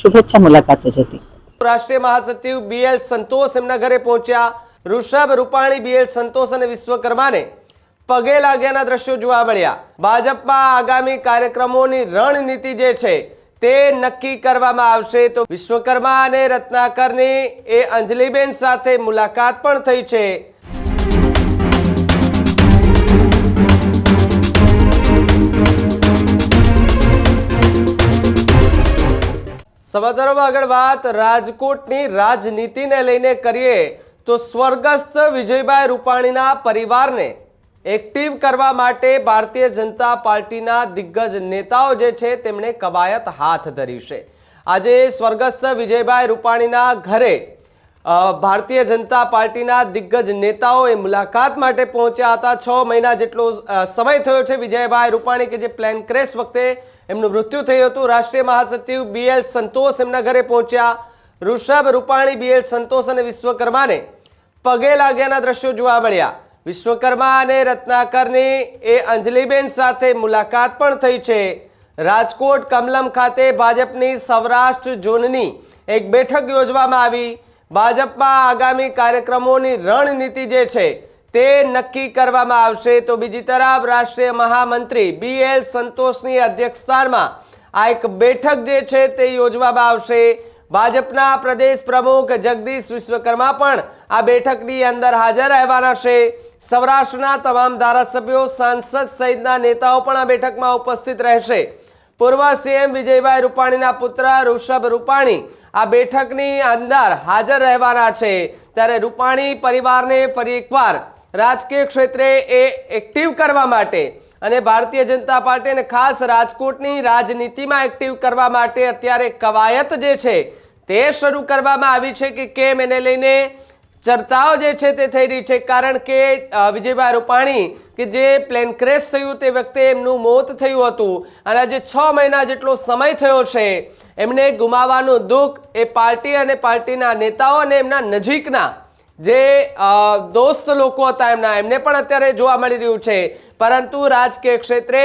શુભેચ્છા મુલાકાતે જતી. રાષ્ટ્રીય મહાસચિવ બીએલ સંતોષ એમના ઘરે પહોંચ્યા. ઋષભ રૂપાણી બીએલ સંતોષ અને વિશ્વકર્માને પગે લાગ્યાના દ્રશ્યો જોવા મળ્યા. ભાજપમાં આગામી કાર્યક્રમોની રણનીતિ જે છે તે નક્કી કરવામાં આવશે. તો વિશ્વકર્મા અને રત્નાકરની એ અંજલિબેન સાથે મુલાકાત પણ થઈ છે. સમાચારોમાં આગળ વાત. રાજકોટની રાજનીતિને લઈને કરીએ તો સ્વર્ગસ્થ વિજયભાઈ રૂપાણીના પરિવારને એક્ટિવ કરવા માટે ભારતીય જનતા પાર્ટીના દિગ્ગજ નેતાઓ જે છે તેમણે કવાયત હાથ ધરી છે. આજે સ્વર્ગસ્થ વિજયભાઈ રૂપાણીના ઘરે ભારતીય જનતા પાર્ટીના દિગ્ગજ નેતાઓ એ મુલાકાત માટે પહોંચ્યા હતા. છ મહિના જેટલો સમય થયો છે વિજયભાઈ રૂપાણી કે જે પ્લેન ક્રેશ વખતે એમનું મૃત્યુ થયું હતું. રાષ્ટ્રીય મહાસચિવ બીએલ સંતોષ એમના ઘરે પહોંચ્યા. ઋષભ રૂપાણી બીએલ સંતોષ અને વિશ્વકર્માને પગે લાગ્યાના દ્રશ્યો જોવા મળ્યા. વિશ્વકર્મા અને રત્નાકરની એ અંજલિબેન સાથે મુલાકાત પણ થઈ છે. રાજકોટ કમલમ ખાતે ભાજપની સૌરાષ્ટ્ર ઝોનની એક બેઠક યોજવામાં આવી. ભાજપમાં આગામી કાર્યક્રમોની રણનીતિ જે છે તે નક્કી કરવામાં આવશે. તો બીજી તરફ રાષ્ટ્રીય મહામંત્રી બી એલ સંતોષની અધ્યક્ષસ્થાનમાં આ એક બેઠક જે છે તે યોજવામાં આવશે. ભાજપના પ્રદેશ પ્રમુખ જગદીશ વિશ્વકર્મા પણ આ બેઠકની અંદર હાજર રહેવાના છે. સૌરાષ્ટ્રના તમામ ધારાસભ્યો, સાંસદ સહિતના નેતાઓ પણ આ બેઠકમાં ઉપસ્થિત રહેશે. પૂર્વ સીએમ વિજયભાઈ રૂપાણીના પુત્ર ઋષભ રૂપાણી આ બેઠકની અંદર હાજર રહેવાના છે. ત્યારે રૂપાણી પરિવારને ફરી એકવાર રાજકીય ક્ષેત્રે એ એક્ટિવ કરવા માટે અને ભારતીય જનતા પાર્ટીને ખાસ રાજકોટની રાજનીતિમાં એક્ટિવ કરવા માટે અત્યારે કવાયત જે છે તે શરૂ કરવામાં આવી છે કે કેમ એને લઈને ચર્ચાઓ જે છે તે થઈ રહી છે, કારણ કે વિજયભાઈ રૂપાણી કે જે પ્લેન ક્રેશ થયું તે વખતે એમનું મોત થયું હતું. અને આજે છ મહિના જેટલો સમય થયો છે, એમને ગુમાવવાનું દુઃખ એ પાર્ટી અને પાર્ટીના નેતાઓ અને એમના નજીકના જે દોસ્ત લોકો હતા એમના, એમને પણ અત્યારે જોવા મળી રહ્યું છે. પરંતુ રાજકીય ક્ષેત્રે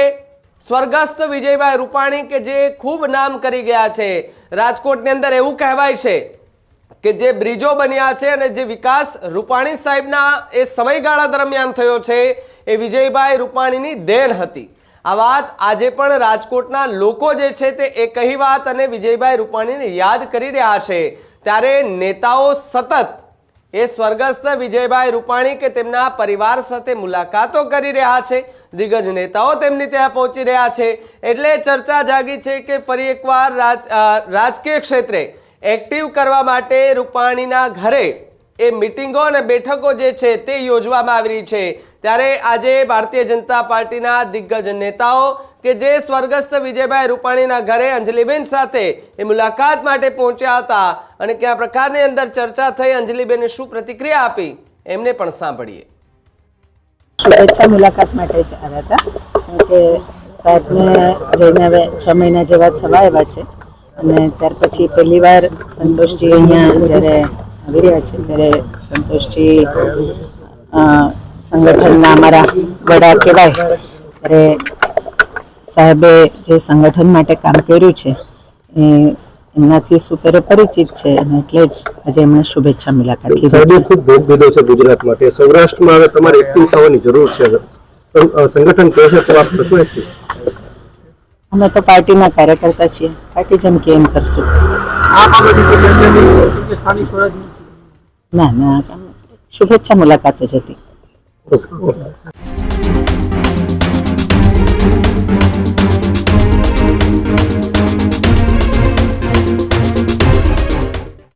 સ્વર્ગસ્થ વિજયભાઈ રૂપાણી કે જે ખૂબ નામ કરી ગયા છે, રાજકોટની અંદર એવું કહેવાય છે કે જે બ્રિજો બન્યા છે અને જે વિકાસ રૂપાણી સાહેબના એ સમયગાળા દરમિયાન થયો છે, એ વિજયભાઈ રૂપાણીની દેન હતી. આ વાત આજે પણ રાજકોટના લોકો જે છે તે એ કહી વાત અને વિજયભાઈ રૂપાણીને યાદ કરી રહ્યા છે. ત્યારે નેતાઓ સતત એ સ્વર્ગસ્થ વિજયભાઈ રૂપાણી કે તેમના પરિવાર સાથે મુલાકાતો કરી રહ્યા છે. દિગ્ગજ નેતાઓ તેમની ત્યાં પહોંચી રહ્યા છે. એટલે ચર્ચા જાગી છે કે ફરી એકવાર રાજ રાજકીય ક્ષેત્રે એક્ટિવ કરવા માટે રૂપાણીના ઘરે એ મિટિંગો અને બેઠકો જે છે તે યોજવામાં આવી રહી છે. ત્યારે આજે ભારતીય જનતા પાર્ટીના દિગ્ગજ નેતાઓ કે જે સ્વર્ગસ્થ વિજયભાઈ રૂપાણીના ઘરે અંજલિબેન સાથે એ મુલાકાત માટે પહોંચ્યા હતા અને કયા પ્રકારની અંદર ચર્ચા થઈ, અંજલિબેને શું પ્રતિક્રિયા આપી, એમને પણ સાંભળીએ. મુલાકાત માટે આવ્યા હતા. કે સાહેબને જઈને હવે છ મહિના જેવા થવા આવ્યા છે. અને ત્યાર પછી પહેલી વાર સંતોષજી અહીંયા જ્યારે આવી રહ્યા છે, ત્યારે સંતોષજી સંગઠનના અમારા વડા કહેવાય, ત્યારે સાહેબે જે સંગઠન માટે કામ કર્યું છે, એ એમનાથી સુપેરે પરિચિત છે, અને એટલે જ આજે એમણે શુભેચ્છા મુલાકાત લીધી સાહેબે ખૂબ દીધો છે ગુજરાત માટે. સૌરાષ્ટ્રમાં હવે તમારે એક્ટિવ થવાની જરૂર છે. સંગઠન કહેશે તો આપ કશું એક્ટિવ અમે તો પાર્ટીના કાર્યકર્તા છીએ. પાર્ટી જેમ કે એમ કરશું? ના ના, શુભેચ્છા મુલાકાત જ હતી